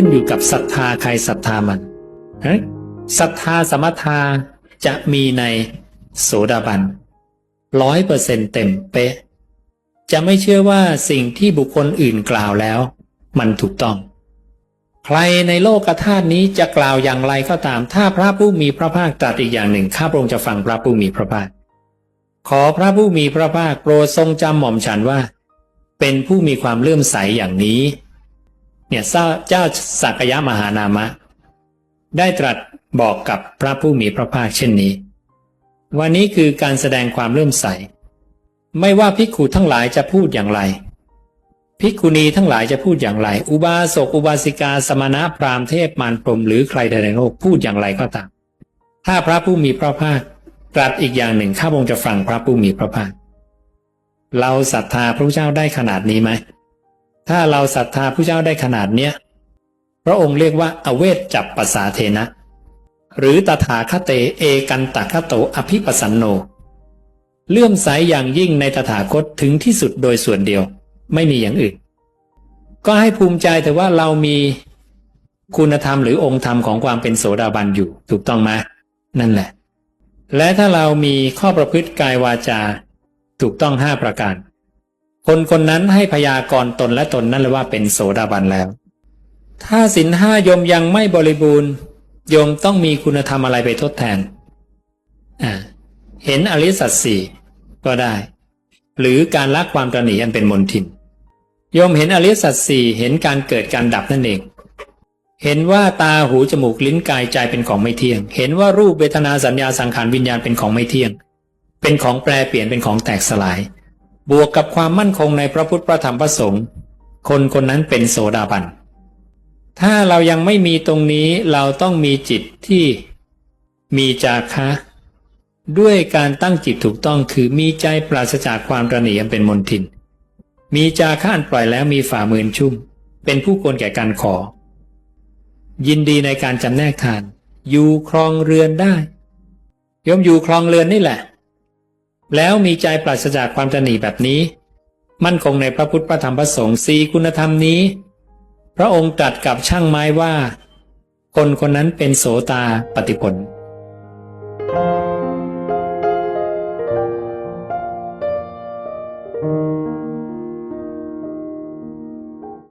ขึ้นอยู่กับศรัทธาใครศรัทธามันศรัทธาสมถาจะมีในโสดาบันร้อยเปอร์เซ็นเต็มเป๊ะ จะไม่เชื่อว่าสิ่งที่บุคคลอื่นกล่าวแล้ว มันถูกต้อง ใครในโลกธาตุนี้จะกล่าวอย่างไรก็ตาม ถ้าพระผู้มีพระภาคตรัสอีกอย่างหนึ่งข้าพระองค์จะฟังพระผู้มีพระภาค ขอพระผู้มีพระภาคโปรดทรงจำหม่อมฉันว่า เป็นผู้มีความเลื่อมใสอย่างนี้ เนี่ยเจ้าสักยะมหานามะ ได้ตรัสบอกกับพระผู้มีพระภาคเช่นนี้ วันนี้คือการแสดงความเลื่มใส ไม่ว่าภิกขุทั้งหลายจะพูดอย่างไรภิกขุณีทั้งหลายจะพูดอย่างไร อุบาสกอุบาสิกา สมณะพราหมณ์เทพมารพรหมหรือใครใดในโลกพูดอย่างไรก็ตาม ถ้าพระผู้มีพระภาคตรัสอีกอย่างหนึ่งข้าพงจะฟังพระผู้มีพระภาค เราศรัทธาพระเจ้าได้ขนาดนี้ไหม ถ้าเราศรัทธาพระเจ้าได้ขนาดเนี้ยพระองค์เรียกว่าอเวทจับปัสาเทนะ หรือตถาคเตเอกันตะคโตอภิปสันโน เลื่อมใสอย่างยิ่งในตถาคตถึงที่สุดโดยส่วนเดียว ไม่มีอย่างอื่น ก็ให้ภูมิใจแต่ว่าเรามีคุณธรรมหรือองค์ธรรมของความเป็นโสดาบันอยู่ถูกต้องไหมนั่นแหละ และถ้าเรามีข้อประพฤติกายวาจา ถูกต้องห้าประการ คนคนนั้นให้พยากรณ์ตนและตนนั่นเลยว่าเป็นโสดาบันแล้ว ถ้าสินห้ายมยังไม่บริบูรณ์โยมต้องมีคุณธรรมอะไรไปทดแทนอ่าเห็นอริสัจสี่ก็ได้ หรือการละความตระหนี่อันเป็นมนทินโยมเห็นอริสัจสี่เห็นการเกิดการดับนั่นเอง เห็นว่าตาหูจมูกลิ้นกายใจเป็นของไม่เที่ยง เห็นว่ารูปเวทนาสัญญาสังขารวิญญาณเป็นของไม่เที่ยง เป็นของแปรเปลี่ยนเป็นของแตกสลาย บวกกับความมั่นคงในพระพุทธพระธรรมพระสงฆ์คนคนนั้นเป็นโสดาบัน ถ้าเรายังไม่มีตรงนี้เราต้องมีจิตที่มีจาคะ ด้วยการตั้งจิตถูกต้องคือมีใจปราศจากความระหนี่อันเป็นมนทิน มีจาคะอันปล่อยแล้วมีฝ่ามือชุ่ม เป็นผู้ควรแก่การขอ ยินดีในการจำแนกทาน อยู่ครองเรือนได้ยมอยู่ครองเรือนนี่แหละ แล้วมีใจปราศจากความตระหนีแบบนี้ มั่นคงในพระพุทธพระธรรมพระสงฆ์สีคุณธรรมนี้ พระองค์ตรัสกับช่างไม้ว่า คนคนนั้นเป็นโสตาปฏิผล